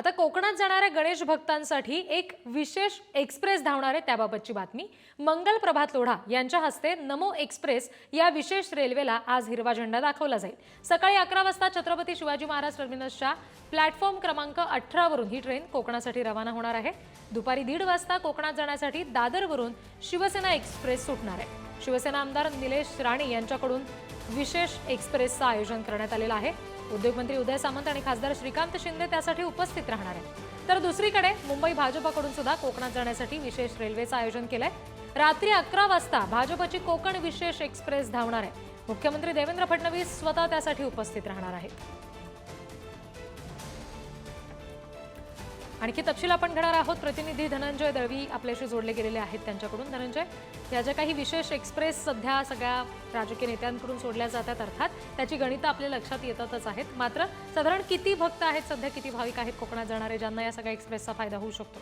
आता कोकणात जाणाऱ्या गणेश भक्तांसाठी एक विशेष एक्सप्रेस धावणार आहे त्याबाबतची बातमी. मंगल प्रभात लोढा यांच्या हस्ते नमो एक्सप्रेस या विशेष रेल्वेला आज हिरवा झेंडा दाखवला जाईल. सकाळी अकरा वाजता छत्रपती शिवाजी महाराज टर्मिनसच्या प्लॅटफॉर्म क्रमांक अठरावरून ही ट्रेन कोकणासाठी रवाना होणार आहे. दुपारी दीड वाजता कोकणात जाण्यासाठी दादरवरून शिवसेना एक्सप्रेस सुटणार आहे. शिवसेना आमदार निलेश राणे यांच्याकडून विशेष एक्सप्रेसचं आयोजन करण्यात आलेलं आहे. उद्योगमंत्री उदय सामंत आणि खासदार श्रीकांत शिंदे त्यासाठी उपस्थित राहणार आहेत. तर दुसरीकडे मुंबई भाजपाकडून सुद्धा कोकणात जाण्यासाठी विशेष रेल्वेचं आयोजन केलंय. रात्री अकरा वाजता भाजपची कोकण विशेष एक्सप्रेस धावणार आहे. मुख्यमंत्री देवेंद्र फडणवीस स्वतः त्यासाठी उपस्थित राहणार आहेत. आणखी तपशील आपण घेणार आहोत. प्रतिनिधी धनंजय दळवी आपल्याशी जोडले गेलेले आहेत त्यांच्याकडून. धनंजय या ज्या काही विशेष एक्सप्रेस सध्या सगळ्या राजकीय नेत्यांकडून सोडल्या जातात अर्थात त्याची गणितं आपल्या लक्षात येतातच आहेत. मात्र साधारण किती भक्त आहेत सध्या? किती भाविक आहेत कोकणात जाणारे? ज्यांना या सगळ्या एक्सप्रेसचा फायदा होऊ शकतो?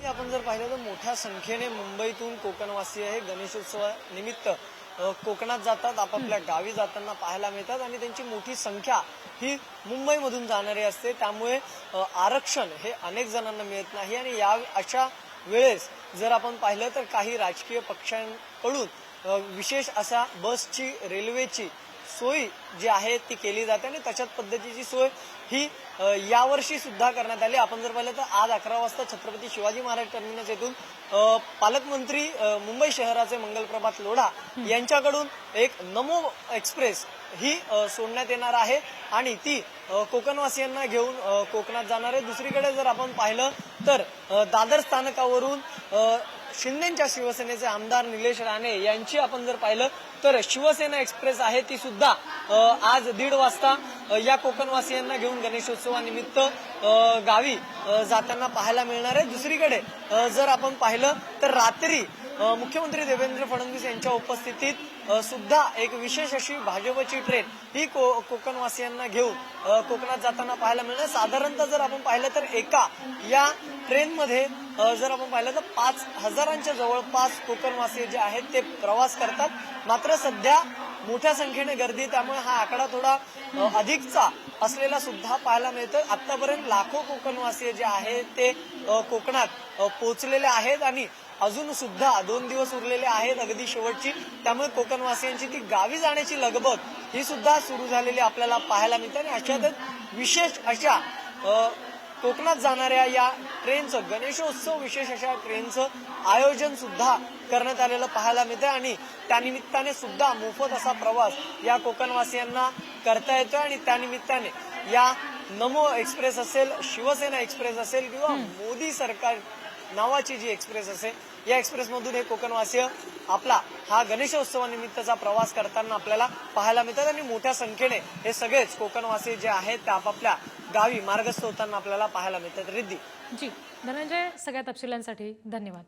हे आपण जर पाहिलं तर मोठ्या संख्येने मुंबईतून कोकणवासी हे गणेशोत्सवानिमित्त कोकणात जातात आपापल्या गावी जाताना पाहायला मिळतात आणि त्यांची मोठी संख्या ही मुंबईमधून जाणारी असते. त्यामुळे आरक्षण हे अनेक जणांना मिळत नाही आणि या अशा वेळेस जर आपण पाहिलं तर काही राजकीय पक्षांकडून विशेष असा बसची रेल्वेची सोय जी आहे ती केली जाते आणि तशाच पद्धतीची सोय ही यावर्षी सुद्धा करण्यात आली. आपण जर पाहिलं तर आज अकरा वाजता छत्रपती शिवाजी महाराज टर्मिनस येथून पालकमंत्री मुंबई शहराचे मंगलप्रभात लोढा यांच्याकडून एक नमो एक्सप्रेस ही सोडण्यात येणार आहे आणि ती कोकणवासियांना घेऊन कोकणात जाणार आहे. दुसरीकडे जर आपण पाहिलं तर दादर स्थानकावरून शिंदेच्या शिवसेनेचे आमदार निलेश राणे यांची आपण जर पाहिलं तर शिवसेना एक्सप्रेस आहे ती सुद्धा आज दीड वाजता या कोकणवासियांना घेऊन गणेशोत्सवानिमित्त गावी जाताना पाहायला मिळणार आहे. दुसरीकडे जर आपण पाहिलं तर रात्री मुख्यमंत्री देवेंद्र फडणवीस यांच्या उपस्थितीत सुद्धा एक विशेष अशी भाजपची ट्रेन ही को कोकणवासियांना घेऊन कोकणात जाताना पाहायला मिळणार. साधारणतः जर आपण पाहिलं तर एका या ट्रेनमध्ये जर आपण पाहिलं तर पाच हजारांच्या जवळपास कोकणवासी जे आहेत ते प्रवास करतात. मात्र सध्या मोठ्या संख्येने गर्दी त्यामुळे हा आकडा थोडा अधिकचा असलेला सुद्धा पाहायला मिळतं आतापर्यंत लाखो कोकणवासी जे आहेत ते कोकणात पोहोचलेले आहेत आणि अजून सुद्धा दोन दिवस उरलेले आहेत अगदी शेवटची. त्यामुळे कोकणवासियांची ती गावी जाण्याची लगबग ही सुद्धा सुरू झालेली आपल्याला पाहायला मिळते. आणि अशातच विशेष अशा कोकणात जाणाऱ्या या ट्रेनचं गणेशोत्सव विशेष अशा ट्रेनचं आयोजन सुद्धा करण्यात आलेलं पाहायला मिळतं आणि त्यानिमित्ताने सुद्धा मोफत असा प्रवास या कोकणवासियांना करता येतो आणि त्यानिमित्ताने या नमो एक्सप्रेस असेल शिवसेना एक्सप्रेस असेल किंवा मोदी सरकार नावाची जी एक्सप्रेस असेल या एक्सप्रेसमधून हे कोकणवासीय आपला हा गणेशोत्सवानिमित्तचा प्रवास करताना आपल्याला पाहायला मिळतात आणि मोठ्या संख्येने हे सगळेच कोकणवासी जे आहेत ते आपापल्या गावी मार्गस्थ होताना आपल्याला पाहायला मिळतात. रिद्धी. जी धनंजय सगळ्या तपशिलांसाठी धन्यवाद.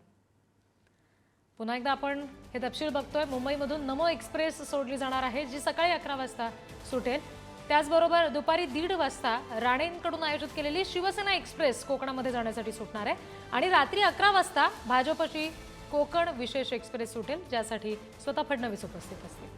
पुन्हा एकदा आपण हे तपशील बघतोय. मुंबईमधून नमो एक्सप्रेस सोडली जाणार आहे जी सकाळी अकरा वाजता सुटेल. त्याचबरोबर दुपारी दीड वाजता राणेंकडून आयोजित केलेली शिवसेना एक्सप्रेस कोकणामध्ये जाण्यासाठी सुटणार आहे. आणि रात्री अकरा वाजता भाजपची कोकण विशेष एक्सप्रेस सुटेल ज्यासाठी स्वतः फडणवीस उपस्थित असतील.